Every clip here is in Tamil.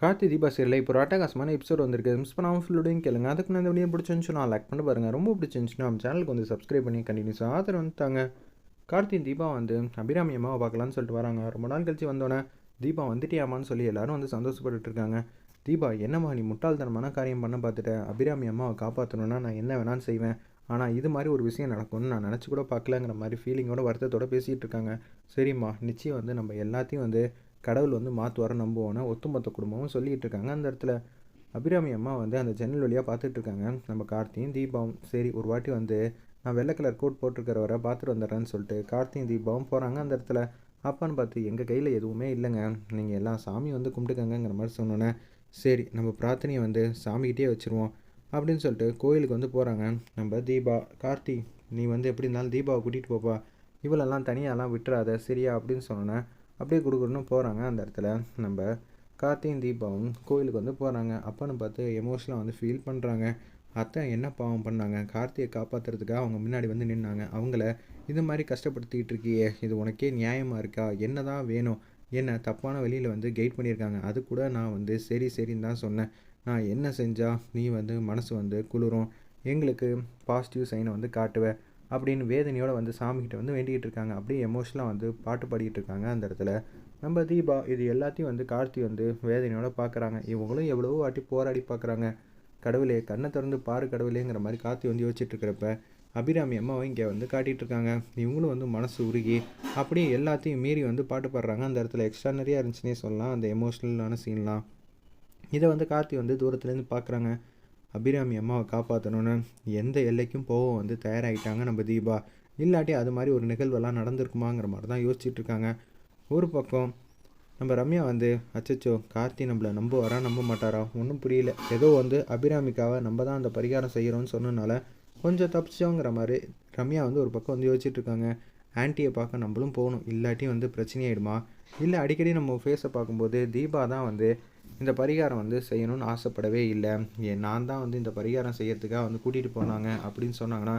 கார்த்தி தீபா சீரில் இப்போ ஒரு அட்டகாசமான எபிசோட் வந்திருக்கு. மிஸ் பண்ணாமல் ஃபுல்லோடையும் கேளுங்க. அதுக்கு நான் இந்த வீடியோ பிடிச்சிருந்துச்சுன்னா லைக் பண்ணி பாருங்கள் ரொம்ப பிடிச்சிருந்துச்சுன்னா நம்ம சேனலுக்கு வந்து சப்ஸ்கிரைப் பண்ணி கண்டினியூஸாக ஆதரவு வந்துட்டாங்க கார்த்தி தீபா வந்து அபிராமி அம்மாவை பார்க்கலான்னு சொல்லிட்டு வராங்க. ரொம்ப நாள் கழிச்சு வந்தோடனே தீபா வந்துட்டியாமான்னு சொல்லி எல்லாரும் வந்து சந்தோஷப்பட்டு இருக்காங்க. தீபா என்னம்மா நீ முட்டாள்தனமான காரியம் பண்ண பார்த்துட்டேன் அபிராமி அம்மாவை காப்பாற்றணுன்னா நான் என்ன வேணாலும் செய்வேன். ஆனால் இது மாதிரி ஒரு விஷயம் நடக்கும்னு நான் நினச்சி கூட பார்க்கலங்கிற மாதிரி ஃபீலிங்கோட வருத்தத்தோட பேசிகிட்டு இருக்காங்க. சரிம்மா நிச்சயம் வந்து நம்ம எல்லாத்தையும் வந்து கடவுள் வந்து மாற்றுவார நம்புவோன்னு ஒத்துமொத்த குடும்பமும் சொல்லிகிட்டு இருக்காங்க. அந்த இடத்துல அபிராமி அம்மா வந்து அந்த ஜன்னல் வழியாக பார்த்துட்ருக்காங்க நம்ம கார்த்தியும் தீபாவும் சரி ஒரு வாட்டி வந்து நான் வெள்ளை கலர் கோட் போட்டிருக்கிறவரை பார்த்துட்டு வந்துடுறேன்னு சொல்லிட்டு கார்த்தியும் தீபாவும் போகிறாங்க அந்த இடத்துல அப்பான்னு பார்த்து எங்கள் கையில் எதுவுமே இல்லைங்க. நீங்கள் எல்லாம் சாமி வந்து கும்பிட்டுக்கங்கிற மாதிரி சொன்னோன்னே சரி நம்ம பிரார்த்தனையை வந்து சாமிக்கிட்டே வச்சுருவோம் அப்படின்னு சொல்லிட்டு கோயிலுக்கு வந்து போகிறாங்க நம்ம தீபா கார்த்தி நீ வந்து எப்படி இருந்தாலும் தீபாவை கூட்டிகிட்டு போப்பா. இவளெல்லாம் தனியாலாம் விட்டுறாத சரியா? அப்படின்னு சொன்னோன்னே அப்படியே கொடுக்குறன்னு போகிறாங்க அந்த இடத்துல. நம்ம கார்த்தியும் தீபாவும் கோயிலுக்கு வந்து போகிறாங்க அப்பன்னு பார்த்து எமோஷனலாக வந்து ஃபீல் பண்ணுறாங்க அத்தை என்ன பாவம் பண்ணாங்க? கார்த்தியை காப்பாற்றுறதுக்காக அவங்க முன்னாடி வந்து நின்னாங்க. அவங்கள இது மாதிரி கஷ்டப்படுத்திக்கிட்டு இருக்கியே. இது உனக்கே நியாயமாக இருக்கா? என்ன தான் வேணும்? என்ன தப்பான வழியில் வந்து கைட் பண்ணியிருக்காங்க. அது கூட நான் வந்து சரி சரின்னு தான் சொன்னேன். நான் என்ன செஞ்சால் நீ வந்து மனசு வந்து குளிரும். எங்களுக்கு பாசிட்டிவ் சைனை வந்து காட்டுவேன் அப்படின்னு வேதனையோடு வந்து சாமிக்கிட்ட வந்து வேண்டிகிட்டு இருக்காங்க. அப்படியே எமோஷனலாக வந்து பாட்டு பாடிக்கிட்டு இருக்காங்க அந்த இடத்துல. நம்ம தீபா இது எல்லாத்தையும் வந்து கார்த்தி வந்து வேதனையோடு பார்க்குறாங்க இவங்களும் எவ்வளவோ வாட்டி போராடி பார்க்குறாங்க கடவுளே கண்ணை திறந்து பாரு கடவுளேங்கிற மாதிரி கார்த்தி வந்து யோசிச்சுட்டு இருக்கிறப்ப அபிராமி அம்மாவை இங்கே வந்து காட்டிகிட்டு இருக்காங்க. இவங்களும் வந்து மனசு உருகி அப்படியே எல்லாத்தையும் மீறி வந்து பாட்டு பாடுறாங்க. அந்த இடத்துல எக்ஸ்ட்ரானரியாக இருந்துச்சுன்னே சொல்லலாம். அந்த எமோஷ்னலான சீன்லாம் இதை வந்து கார்த்தி வந்து தூரத்துலேருந்து பார்க்குறாங்க அபிராமி அம்மாவை காப்பாற்றணுன்னு எந்த எல்லைக்கும் போக வந்து தயாராகிட்டாங்க நம்ம தீபா. இல்லாட்டி அது மாதிரி ஒரு நிகழ்வெல்லாம் நடந்திருக்குமாங்கிற மாதிரி தான் யோசிச்சுட்டு இருக்காங்க. ஒரு பக்கம் நம்ம ரம்யா வந்து அச்சச்சோ கார்த்தி நம்மளை நம்ப வரா நம்ப மாட்டாரா? ஒன்றும் புரியல. ஏதோ வந்து அபிராமிக்காவை நம்ம தான் அந்த பரிகாரம் செய்கிறோன்னு சொன்னனால கொஞ்சம் தப்பிச்சோங்கிற மாதிரி ரம்யா வந்து ஒரு பக்கம் வந்து யோசிச்சுட்டு இருக்காங்க. ஆன்ட்டியை பார்க்க நம்மளும் போகணும். இல்லாட்டி வந்து பிரச்சனையாயிடுமா? இல்லை அடிக்கடி நம்ம ஃபேஸை பார்க்கும்போது தீபா தான் வந்து இந்த பரிகாரம் வந்து செய்யணும்னு ஆசைப்படவே இல்லை. நான் தான் வந்து இந்த பரிகாரம் செய்யறதுக்காக வந்து கூட்டிகிட்டு போனாங்க அப்படின்னு சொன்னாங்கன்னா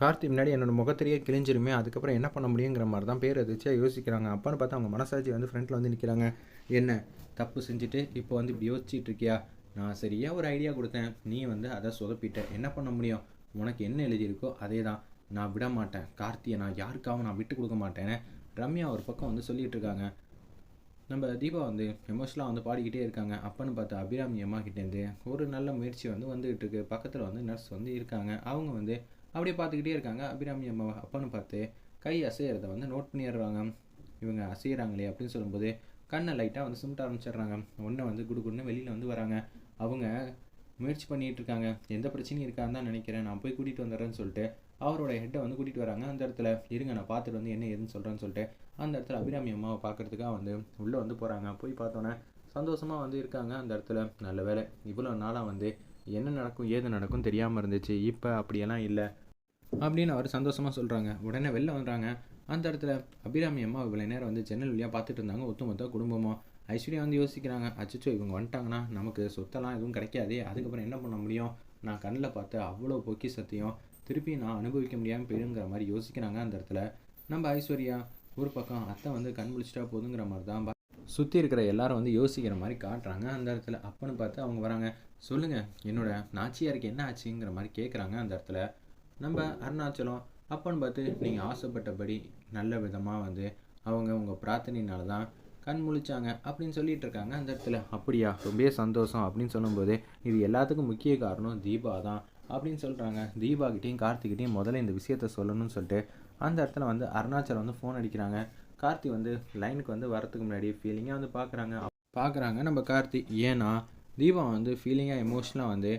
கார்த்தி முன்னாடி என்னோட முகத்திலேயே கிழிஞ்சிருமே அதுக்கப்புறம் என்ன பண்ண முடியுங்கிற மாதிரி தான் பேர் எதிர்ச்சியாக யோசிக்கிறாங்க. அப்பான்னு பார்த்தா அவங்க மனசாட்சி வந்து ஃப்ரண்ட்டில் வந்து நிற்கிறாங்க என்ன தப்பு செஞ்சுட்டு இப்போ வந்து இப்படி யோசிச்சுட்டு இருக்கியா? நான் சரியாக ஒரு ஐடியா கொடுத்தேன். நீ வந்து அதை சொதப்பிட்ட. என்ன பண்ண முடியும்? உனக்கு என்ன எழுதியிருக்கோ அதே தான் நான் விட மாட்டேன் கார்த்தியை நான் யாருக்காகவும் நான் விட்டு கொடுக்க மாட்டேன்னு ரம்யா ஒரு பக்கம் வந்து சொல்லிகிட்டு இருக்காங்க. நம்ம தீபா வந்து எமோஷனலாக வந்து பாடிக்கிட்டே இருக்காங்க. அப்பன்னு பார்த்து அபிராமி அம்மா கிட்டேருந்து ஒரு நல்ல முயற்சி வந்து வந்துகிட்டு இருக்கு. பக்கத்தில் வந்து நர்ஸ் வந்து இருக்காங்க. அவங்க வந்து அப்படியே பார்த்துக்கிட்டே இருக்காங்க. அபிராமி அம்மா அப்பன்னு பார்த்து கை அசையிறத வந்து நோட் பண்ணிடுறாங்க. இவங்க அசைகிறாங்களே அப்படின்னு சொல்லும்போது கண்ணை லைட்டாக வந்து சிமிட்ட ஆரம்பிச்சிடுறாங்க. ஒன்றை வந்து குடுக்குன்னு வெளியில் வந்து வராங்க. அவங்க முயற்சி பண்ணிகிட்டு இருக்காங்க. எந்த பிரச்சனையும் இருக்கான்னு தான் நினைக்கிறேன். நான் போய் கூட்டிகிட்டு வந்துடுறேன்னு சொல்லிட்டு அவரோட ஹெட்டை வந்து கூட்டிகிட்டு வராங்க. அந்த இடத்துல இருங்க நான் பார்த்துட்டு வந்து என்ன ஏதுன்னு சொல்கிறேன்னு சொல்லிட்டு அந்த இடத்துல அபிராமி அம்மாவை பார்க்குறதுக்காக வந்து உள்ளே வந்து போகிறாங்க போய் பார்த்தோன்னே சந்தோஷமாக வந்து இருக்காங்க அந்த இடத்துல. நல்ல வேலை இவ்வளோ நாளாக வந்து என்ன நடக்கும் ஏது நடக்கும் தெரியாமல் இருந்துச்சு. இப்போ அப்படியெல்லாம் இல்லை அப்படின்னு அவர் சந்தோஷமாக சொல்கிறாங்க உடனே வெளில வந்துடுறாங்க அந்த இடத்துல அபிராமி அம்மா இவ்வளோ நேரம் வந்து ஜன்னல் வழியாக பார்த்துட்டு இருந்தாங்க. ஒத்துமொத்த குடும்பமாக ஐஸ்வர்யா வந்து யோசிக்கிறாங்க. அச்சோ இவங்க வந்துட்டாங்கன்னா நமக்கு சொத்தெல்லாம் எதுவும் கிடைக்காதே. அதுக்கப்புறம் என்ன பண்ண முடியும்? நான் கண்ணில் பார்த்து அவ்வளோ பொக்கி சத்தியம் திருப்பி நான் அனுபவிக்க முடியாமல் போயிடுங்கிற மாதிரி யோசிக்கிறாங்க அந்த இடத்துல. நம்ம ஐஸ்வர்யா ஒரு பக்கம் அத்தை வந்து கண் முழிச்சிட்டா போதுங்கிற மாதிரி தான் சுற்றி இருக்கிற எல்லாரும் வந்து யோசிக்கிற மாதிரி காட்டுறாங்க அந்த இடத்துல. அப்பன்னு பார்த்து அவங்க வராங்க சொல்லுங்கள் என்னோட நாச்சியாருக்கு என்ன ஆச்சுங்கிற மாதிரி கேட்குறாங்க அந்த இடத்துல. நம்ம அருணாச்சலம் அப்பன்னு பார்த்து நீங்கள் ஆசைப்பட்டபடி நல்ல விதமாக வந்து அவங்க உங்கள் பிரார்த்தனையினால தான் கண் முழிச்சாங்க அப்படின்னு சொல்லிட்டு இருக்காங்க அந்த இடத்துல. அப்படியா? ரொம்ப சந்தோஷம் அப்படின்னு சொல்லும்போது இது எல்லாத்துக்கும் முக்கிய காரணம் தீபா தான். அப்படின்னு சொல்கிறாங்க தீபாகிட்டையும் கார்த்திகிட்டையும் முதல்ல இந்த விஷயத்த சொல்லணும்னு சொல்லிட்டு அந்த இடத்துல வந்து அருணாச்சலம் வந்து ஃபோன் அடிக்கிறாங்க. கார்த்தி வந்து லைனுக்கு வந்து வரத்துக்கு முன்னாடி ஃபீலிங்காக வந்து பார்க்குறாங்க பார்க்குறாங்க நம்ம கார்த்தி. ஏன்னா தீபா வந்து ஃபீலிங்காக எமோஷனலாக வந்து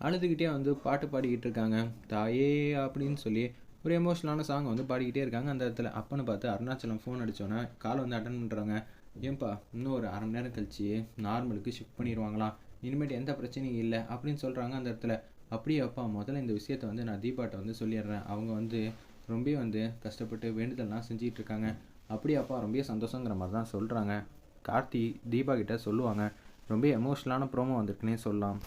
அழுதுகிட்டே வந்து பாட்டு பாடிக்கிட்டு இருக்காங்க. தாயே அப்படின்னு சொல்லி ஒரு எமோஷனலான சாங் வந்து பாடிக்கிட்டே இருக்காங்க அந்த இடத்துல. அப்பன்னு பார்த்து அருணாச்சலம் ஃபோன் அடித்தோன்னே கால் வந்து அட்டன் பண்ணுறாங்க ஏன்பா இன்னும் ஒரு அரை மணி நேரம் கழிச்சு நார்மலுக்கு ஷிஃப்ட் பண்ணிடுவாங்களாம். இனிமேட்டு எந்த பிரச்சனையும் இல்லை. அப்படின்னு சொல்கிறாங்க அந்த இடத்துல. அப்படியே அப்பா முதல்ல இந்த விஷயத்த வந்து நான் தீபாட்ட வந்து சொல்லிடுறேன். அவங்க வந்து ரொம்ப வந்து கஷ்டப்பட்டு வேண்டுதல்லாம் செஞ்சிகிட்டு இருக்காங்க அப்படியே அப்பா ரொம்ப சந்தோஷங்கிற மாதிரி தான் சொல்கிறாங்க கார்த்தி தீபா கிட்ட சொல்லுவாங்க. ரொம்ப எமோஷ்னலான ப்ரோமோ வந்திருக்குன்னே சொல்லலாம்.